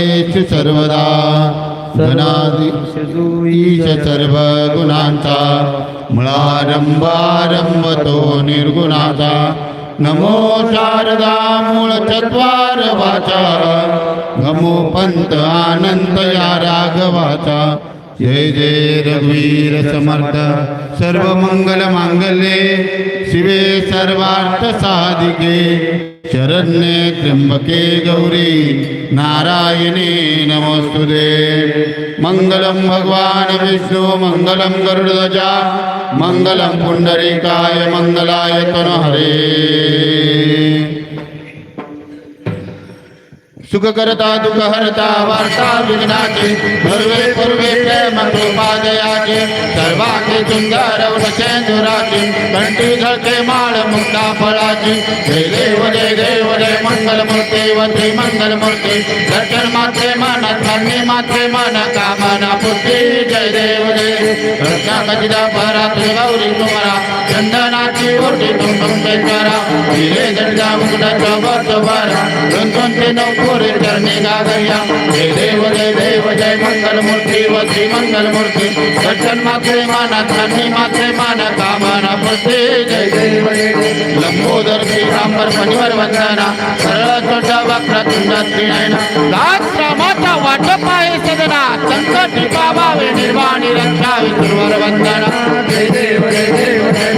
सर्वदा धनाधीश सर्व गुणांचा मुळारंभारंभतो निर्गुणाचा। नमो शारदा मूळ चत्वार वाचा नमो पंत आनंद या राघवाचा। जय जय रघुवीर समर्थ। सर्व मंगल मांगल्ये शिवे सर्वार्थ साधिके शरण्ये त्र्यंबके गौरी नारायणे नमोस्तुते। मंगलम भगवान विष्णु मंगलम गरुडध्वजा मंगलम पुंडरीकाय मंगलाय तनहरे। सुख करता दुःख हरता वार्ता विघ्नाचे पूर्वे पूर्वे प्रेम कृपादयाचे सर्वाचे सुंदर वृषेंदुराचे कंठी झळके माळ मुक्ता फळाची जय देव जय देव जय मंगल मूर्ते वत्री मंगल मूर्ते दर्शन माते मन धन्य मात्रे मन कामना पुत्री जय देव जय रत्ना कचिदा परा तुझ गौरी तुम्हारा चंदनाची ओटी तुम तुमचेश्वरा हिरे जडजा मुकुटाच्या दोन दोन ते नऊ पुरे चरणी गागया जय देव जय देव, जय मंगल मूर्ती व मंगल मूर्ती दर्शन मात्रे मान धन्य मात्रे मान, कामना पुष्टी जय देव जय देव। लंबोदर पनिवर वंदना। सरळ छोटा वक्र तुंडात नयना रामाचा वाटप आहे सदना संकट पावावे निर्वाणी रक्षावे सुरवर वंदना। जय देव जय देव, जय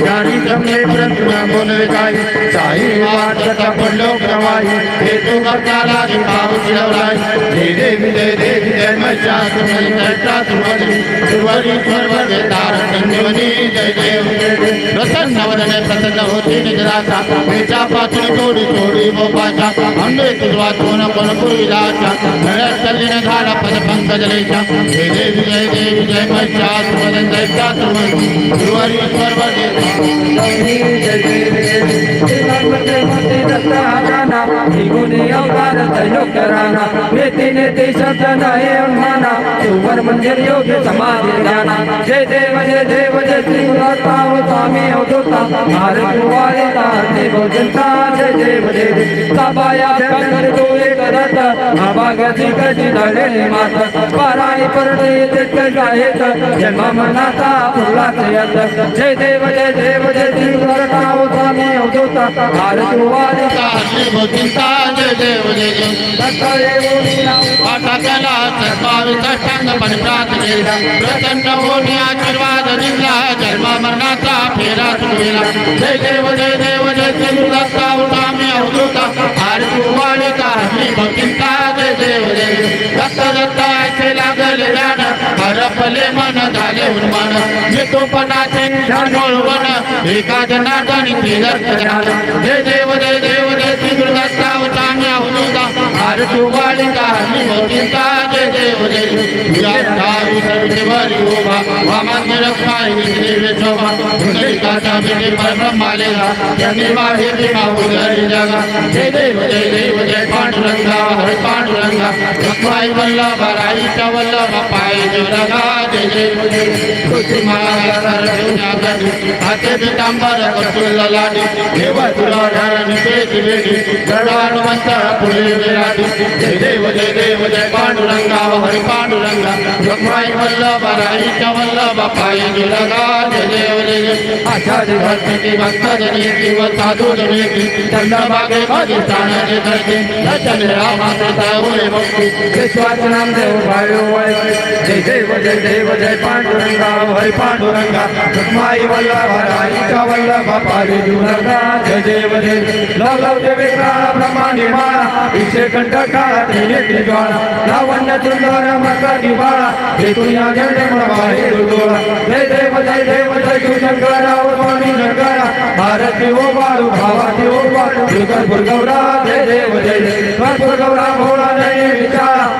कार्यक्रम प्रत्न बोल काय साई वाट पडलो गवाई हे तो कर्त्याला भाव शिरवलाय हे देवी जय देवी जय महिषासुरता सुवरी सुवरी सर्व तार संजीवनी जय देव प्रसन्न वदने प्रसन्न होती निजराचा वेचा पाचून तोडी तोडी बोपाचा अंबे तुझवा कोण कोण पुरीलाचा नळ्यात चल्लीन घाल पद पंकजलेचा हे देवी जय देवी जय महिषासुरता सुवरी सुवरी सर्व जय देवी जय देवी जय महिषासुरता माना त्रिगुणी अवतार त्रैलोक राणा वेती नेते शब्द नये माना सुवर मंदिर योग्य समाधि ज्ञाना जय देव जय देव जय त्रिगुणाता स्वामी अवधूता. भारत वारिता देव जनता जय देव देव. सापाया भयंकर डोळे करत. भाभागाची कशी धडे मात. पाराणी परडे तितकच आहेत जन्म मनाचा फुलाचे यत. जय देव जय देव जय त्रिगुणाता स्वामी अवधूता. भारत वारिता चिंता जय देव जय देव दत्ताये बोलिया पाठा त्याला सर्वावी साष्टांग पणप्रात केला प्रसन्न होणे आशीर्वाद दिला जन्म मरणाचा फेरा तुला जय देव जय देव हरपले मन झाले उन्मान मितोपणाचे वन एका जनार्दनी केलं जय देव जय देव, जय श्री गुरुदत्ता उठामी अवधूता आरती वाले का चिंता जय देव देव तुझ्या धावी सर्वेवरी उभा वामान्य रक्षाय विश्रे शोभा। पुंडलिकाचा विजय परब्रह्मालेला त्यांनी भीमा उदरी जगा। जय देव जय देव, जय पांडुरंगा। हर पांडुरंगा। रखवाई वल्लभ राईच्या वल्लभ पाय जोरगा जय तुझी माया कर गडी हाते पितांबर कटुल लाडी देव तुला धरण पेट वेडी गडानुवंत पुढे विराटी जय देव जय देव जय पांडुरंगा हरी पांडुरंगा रखवाई वल्लभ राईच्या वल्लभ पाय जोरगा जय देव जय आचार्य भक्ती भक्त जनी किंवा साधू जनी चंद्रभागे मध्ये स्थानाचे करते रचन रामाचा होय भक्ती विश्वाच नाम देव वय जय देव जय देव जय पांडुरंगा, हरी पांडुरंगा। माई वल्लभ राईच्या वल्लभ, पारी दुरंगा, जय देव जय लव जय विक्राळ ब्रह्मांडी माळा विषय कंठ काळा त्रिनेत्री ज्वाळा लावण्य सुंदर मकर निवाळा हे तुझ्या जय म्हणवाहे दुर्दोळा जय देव जय देव जय शिवशंकरा ओ स्वामी शंकरा। भारती ओ बाळू भावाती ओ बाळू दुर्गा गौरा जय देव जय देव गौरा भोळा जय विचारा।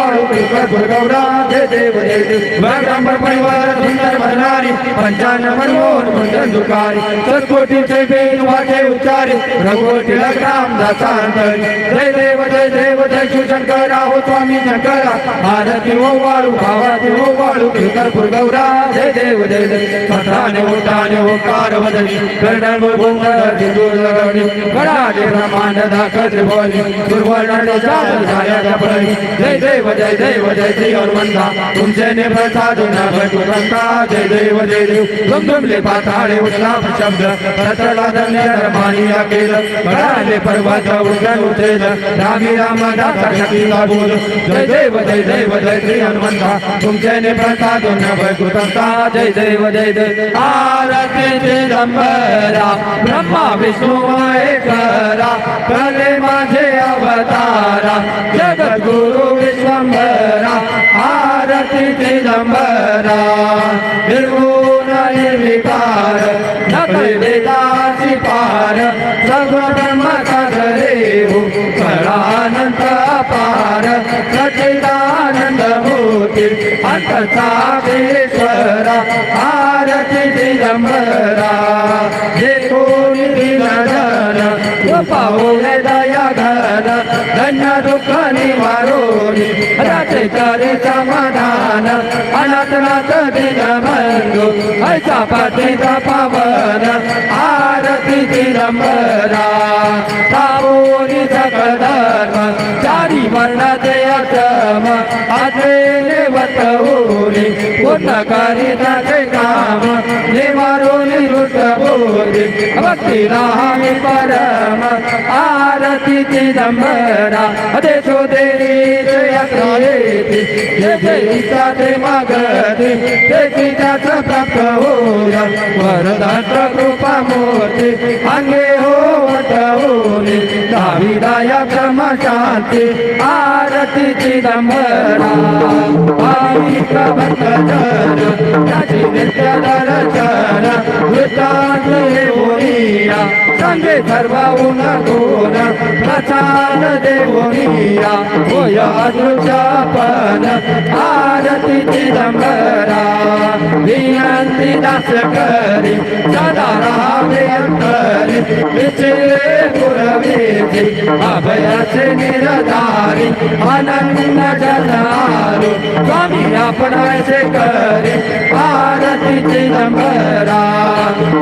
वाळू तिकर जय देव जय देव ब्रह्म परिवार सुंदर भरणारी पंचानन मनमोहन कुंदन दुकारी सत्कोटीचे वेद वाटे उच्चारे रघुवटी राम दासांतरी जय देव जय देव जय शिवशंकर राहो स्वामी शंकरा आरती ओ वाळू भावाती ओ वाळू तिकर गुरगौरा जय देव जय देव सठाने उठाने ओकार वदनी कर्णन गोंधळ सिंदूर लगवणी गडाने ब्रह्मांड दाखत बोलणी दुर्वर्णाने जात झाल्या जय देव जय देव जय श्री हनुमंता। तुमचे ने प्रसाद न भटुरंता जय देव जय देव तुमले पाताळे उठला शब्द। रतला धन्य धर्मानी केलं गडाने पर्वत उठन उठेल। रामी राम दाता शक्तीला बोल। जय देव जय देव जय श्री हनुमंता। तुमचे ने प्रसाद न भटुरंता जय देव जय देव आरती चिदंबरा ब्रह्मा विष्णु महेश्वरा कले माझे अवतारा। जगत गुरु विश्वंभरा आरती चिदंबरा निर्गुण निर्विकार नकळे पार सर्व ब्रह्म सागरे हो अपार सचिदानंद मूर्ती अंतसागेश्वरा आरती दिगंबरा जे कोणी दिनधन पाहुणे दया घन धन्य दुःख निवारोनी तरी समाधान अनंतनाथ दिन बंधू ऐसा पतीचा पवन आरती चिदंबरा सावोनी सकल धर्म चारी वर्ण ते अर्थम अद्वेले वतवोरी पूर्ण करीताचे काम निवारोली बोली भक्ती राहावी परम आ चिदंबरा देशो देश यात्रेती जे जैसा ते मागती। ते त्याचं प्राप्त होया वरदात्र कृपा मूर्ती। अंगे वटवोनी दाविदाया क्रम शांती आरती चिदंबरा भाविक भक्त जन त्याची नित्य दर्शन वृत्तांते बोलिया संगे सर्वून गुण प्रचार देवोनिया होय दृशापन आरती चिदंबरा. विनंती दास करी सदा रामे अंतरी. विचिरे पुरवेची अभयाचे निरधारी आनंद जनारू. स्वामी आपणाचे करी आरती चिदंबरा.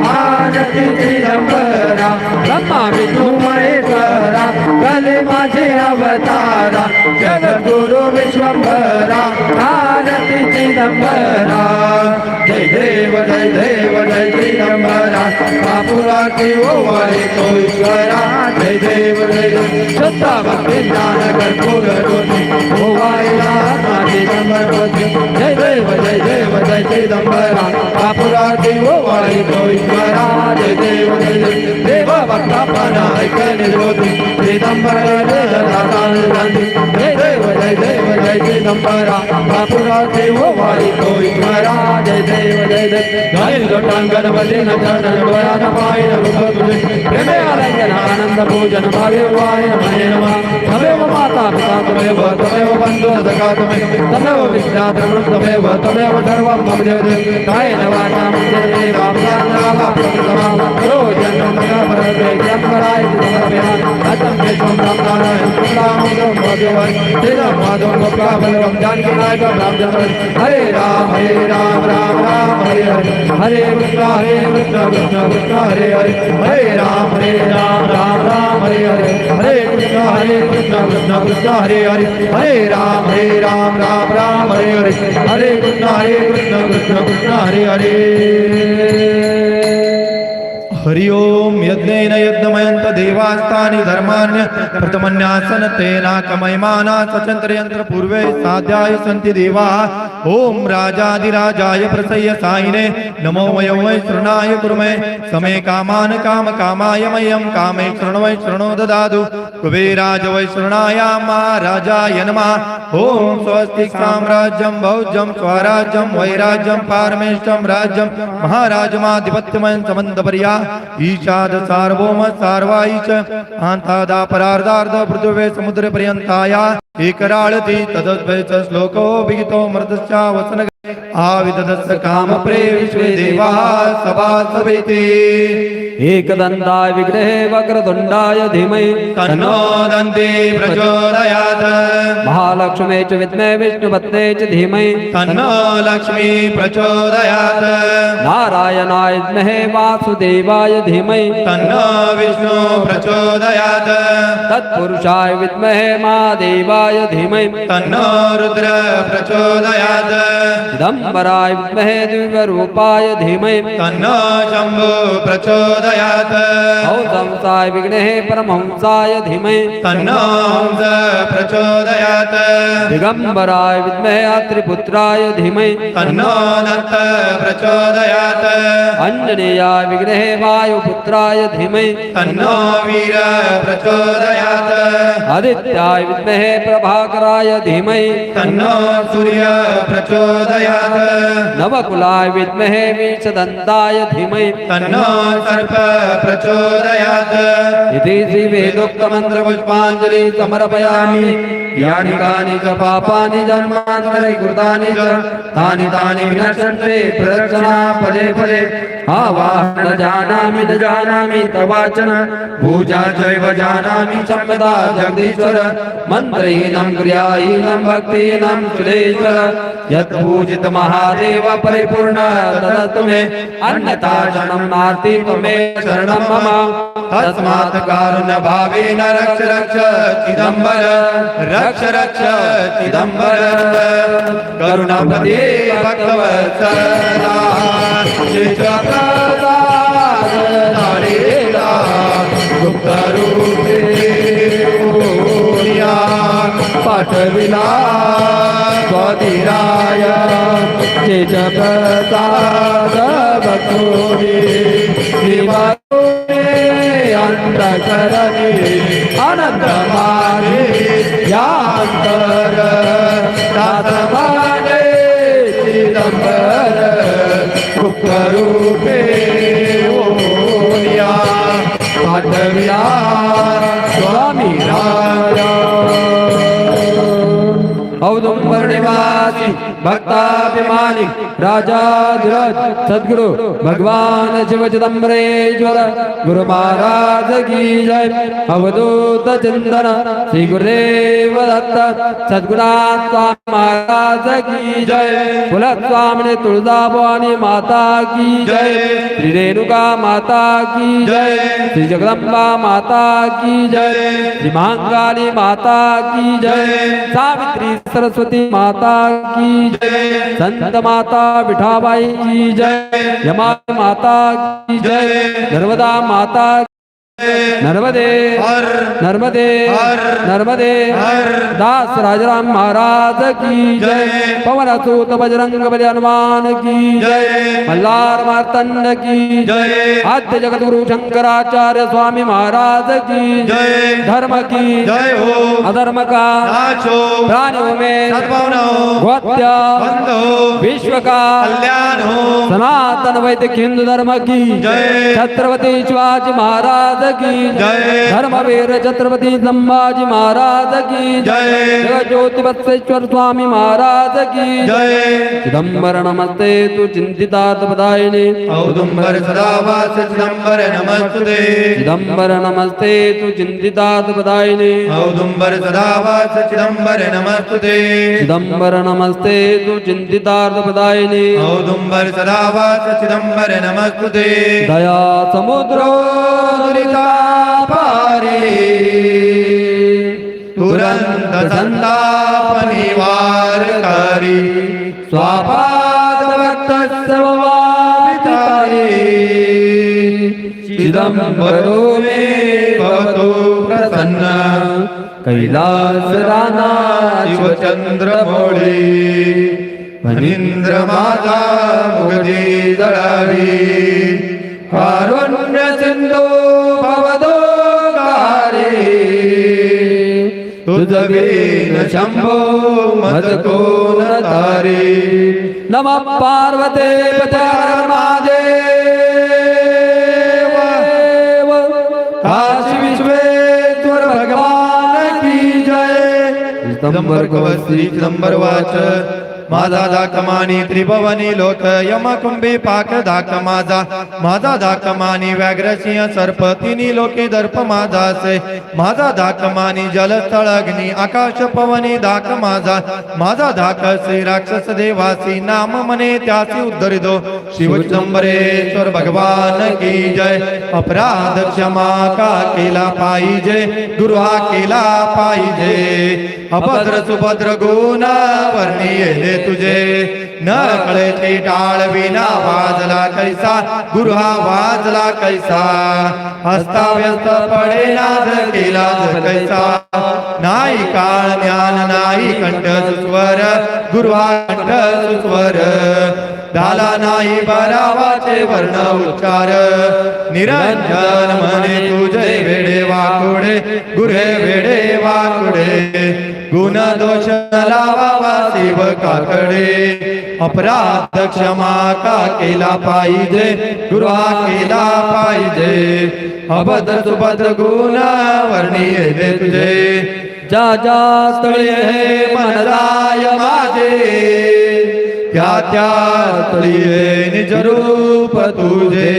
आरती चिदंबरा. ब्रह्मा विष्णू महेश्वरा कले माझे अवतारा जगद्गुरु चिदंबरा भारत चिदंबरा। जय देव जय देव जय चिदंबरा। बापुरा की ओवाळे तो ईश्वरा जय देव जय सत्ता भक्ति भक्ती ज्ञान कर्पूर ज्योती ओवाळेला माझे समर्पती जय देव जय देव जय चिदंबरा। बापुरा की ओवाळे तो ईश्वरा जय देव जय देव। देव भक्ता पाना ऐकले ज्योती चिदंबरा जय देव जय देव जय चिदंबरा बापुरा देव वारी तो ईश्वरा जय देव जय देव। गाईल लोटांगण बलिन चरण डोळ्यान पायन रूप तुझे प्रेमे आलंकन आनंद पूजन, भावे वाय नमः। तमेव माता पिता, तमेव तमेव बंधु, सखा तमेव तमेव विद्या द्रवण तमेव तमेव सर्वं मम देव देव। कायेन वाचा मन्दिरे वामयान वाप्रमा रोजन नमः परते जन्मराय समर्पया अतम केशवं रामनारायण रामोदं भगवान तेरा माधव गोपा बलवं जानकी नायक रामचंद्र हरे राम हरे राम राम राम हरे हरे हरे कृष्ण हरे कृष्ण कृष्ण कृष्ण हरे हरे हरे राम हरे राम राम राम हरे हरे हरे कृष्ण हरे कृष्ण कृष्ण कृष्ण हरे हरे हरे राम हरे राम राम राम हरे हरे हरे कृष्ण हरे कृष्ण कृष्ण कृष्ण हरे हरे हरि ओम यज्ञेन यज्ञमयन्त देवास्तानि धर्माण्य प्रथमन्यासन तेनाकमयमाना सचन्त्रयन्त्र पूर्वे साध्याय सन्ति देवाः। ॐ राजाधिराजाय प्रसय्य सायिने नमो वयो वै शृणाय कुर्मे। समे कामान् काम कामाय मह्यं कामे शृणु वै शृणो ददातु कुबेराज वै शृणाय महाराजाय नमः। ॐ स्वस्ति साम्राज्यं भौज्यं स्वराज्यं, वैराज्यं पारमेष्टं राज्यं, महाराजमाधिपत्यमयं समन्तपर्या ईशाद सार्वभौम सार्वायी च, आन्तादापरार्धार्ध पृथिवे समुद्रपर्यन्ताया। एकराळति तदद्वै च श्लोको विहितो मृतश्चा वसन आविददस्य कामप्रे विश्वे देवाः सभासवेते एकदन्ताय विग्रहे वक्रतुण्डाय धीमहि तन्नो दन्ति प्रचोदयात्। महालक्ष्मे च विद्महे विष्णुपत्ने च धीमहि। तन्नो लक्ष्मी प्रचोदयात्। नारायणाय विद्महे वासुदेवाय धीमहि। तन्नो विष्णु प्रचोदयात्। तत्पुरुषाय विद्महे महादेवाय धीमहि। तन्नो रुद्र प्रचोदयात्। चिदम्बराय विद्महे दिव्यरूपाय धीमहि। तन्नो शम्भु प्रचोदयात्। औदंसाय विघ्नेः परमहंसाय धीमहि। तन्नो हंस प्रचोदयात्। दिगम्बराय विद्महे अत्रिपुत्राय धीमहि। तन्नो दत्त प्रचोदयात्। अञ्जनेयाय विघ्नेः वायुपुत्राय धीमहि। तन्नो वीर प्रचोदयात् आदित्याय विद्महे प्रभाकराय धीमहि। तन्नो सूर्य प्रचोदयात् नवकुलाय विद्महे विषदन्ताय धीमहि। तन्नो सर्प प्रचोदयात् इति श्रीवेदोक्तमन्त्रपुष्पाञ्जलि समर्पयामि। यानि कानि च पापानि जन्मान्तरे कृतानि च, तानि तानि विनश्यन्ते प्रदक्षिणा पदे पदे आवाहन जानामि जानामि तवाचन पूजा चैव जानामि जगदीश्वर। मन्त्रहीनं क्रियाहीनं सुरेश्वर यत् पूजित महादेव परिपूर्ण तदतु मे अन्यथा शरणं नास्ति शरणं मम। तस्मात् रक्ष रक्ष चिदम्बर। रक्ष रक्ष चिदम्बर। करुणापदे भक्तवत्सला। पाठविला कधीराय ते जगता बघोरे अंत करणे। अनंत माने या अंतर दादा चिदंबर रूपे Oh non! निवासी भक्ताभिमानी, राजाधिराज, सद्गुरु, भगवान शिव चिदम्बरेश्वर, गुरु महाराज की जय। अवधूत चिंतन श्री गुरुदेव दत्त सद्गुणात् स्वामी महाराज की जय। कुल स्वामी तुलसा भवानी माता की जय। श्री रेणुका माता की जय। श्री जगदम्बा माता की जय। श्री महाकाली माता की जय। सावित्री सरस्वती माता की जय संत माता विठाबाई की जय यमा माता की जय नर्मदा माता नर्मदे हर नर्मदे हर नर्मदे हर। दास राजाराम महाराज की जय। पवन सूत बजरंग बलि हनुमान की जय। मल्लार मार्तंड की जय। आद्य जगत गुरु शंकराचार्य स्वामी महाराज की जय। धर्म की जय हो। अधर्म का नाचो। प्राणियों में सद्भावना हो। गोत्य बंद हो। विश्व का कल्याण हो। सनातन वैदिक हिंदू धर्म की जय। छत्रपति शिवाजी महाराज की। जय। धर्मवीर छत्रपति संभाजी महाराज की। जय। ज्योति बत्सेश्वर स्वामी महाराज की। जय। चिदम्बर नमस्ते तु चिंतितात बदायिने औदुंबर सदावास चिदंबर नमस्ते चिदम्बर नमस्ते तु चिंतितात बदायिने औदुंबर सदावास चिदंबर नमस्ते चिदम्बर नमस्ते तु चिंतितार्थ बदायिने औदुंबर सदावास चिदंबर नमस्ते दया समुद्रो दुरिता पारे तुरंत संतापनि वार करी। स्वापाद वक्त सर्वावितारे चिदंबरो मे भवतो प्रसन्न। कैलास राणा शिवचंद्र भोळे मनिंद्र माता मुगजे दळारी पारुण्य सिंधू न शंभो मद कोण तारे। नम पार्वते महादेव। काशी विश्वेश्वर भगवान की जय। वाच। माझा दाक मानी त्रिभवनी लोक यम कुंभी पाक दाक माझा माझा दाक मानी व्याघ्र सिंह सर्प तिनी लोके दर्प माझा असे माझा दाक मानी जलस्थळ अग्नी आकाश पवनी दाक माझा माझा धाक श्री राक्षस देवासी नाम मने त्यासी उद्धरितो. शिव चिदंबरेश्वर भगवान की जय. अपराध क्षमा का केला पाहिजे? दुर्हा केला पाहिजे? अभद्र सुभद्र गुण वर्णी येले तुझे. न कळते टाळ विना वाजला कैसा गुरु हा वाजला कैसा. हस्ताव्यस्त पडे नाद केला कैसा. नाही काळ ज्ञान नाही कंठ सुस्वर गुरु हा कंठ सुस्वर. झाला नाही बरावाचे वर्ण उच्चार. निरंजन म्हणे तुझे वेडे वाकुडे गुरे वेडे वाकुडे. गुण दोष लावा शिव काकडे. अपराध क्षमा का केला पाहिजे? गृहा केला पाहिजे? अभद्र सुभद्र गुण वर्णीय तुझे. जा जा स्थळी हे मनराय माझे. त्या त्या तळी निज रूप तुझे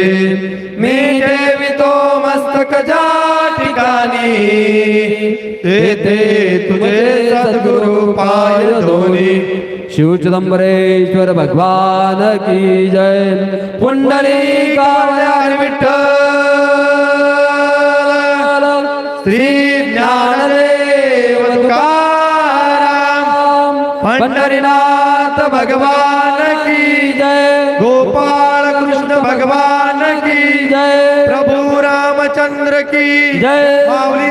मी ठेवितो मस्तक ज्या ठिकाणी तेथे तुझे सद्गुरु पाय धोनी। शिव चिदंबरेश्वर भगवान की जय। पुंडली कावळ्या विठ्ठल। श्री ज्ञानदेव तुकाराम। पंढरीनाथ भगवान की जय। गोपाल कृष्ण भगवान की जय। प्रभु रामचंद्र की जय। माऊली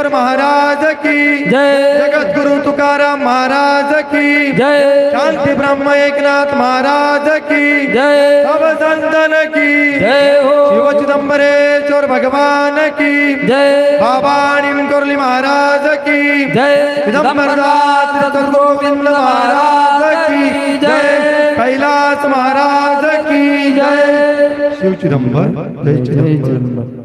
ज्ञानेश्वर महाराज की। जय। जगद्गुरु तुकाराम महाराज की। जय। शांति ब्रह्म एकनाथ महाराज की। जय। सब संतन की। जय हो। शिव चिदंबरेश्वर भगवान की। जय। बाबा निमकोरली महाराज की। जय। चिदंबरनाथ गोविंद महाराज की। जय। कैलास महाराज की। जय। शिव चिदम्बर जय चिदंबर। चिदंबर।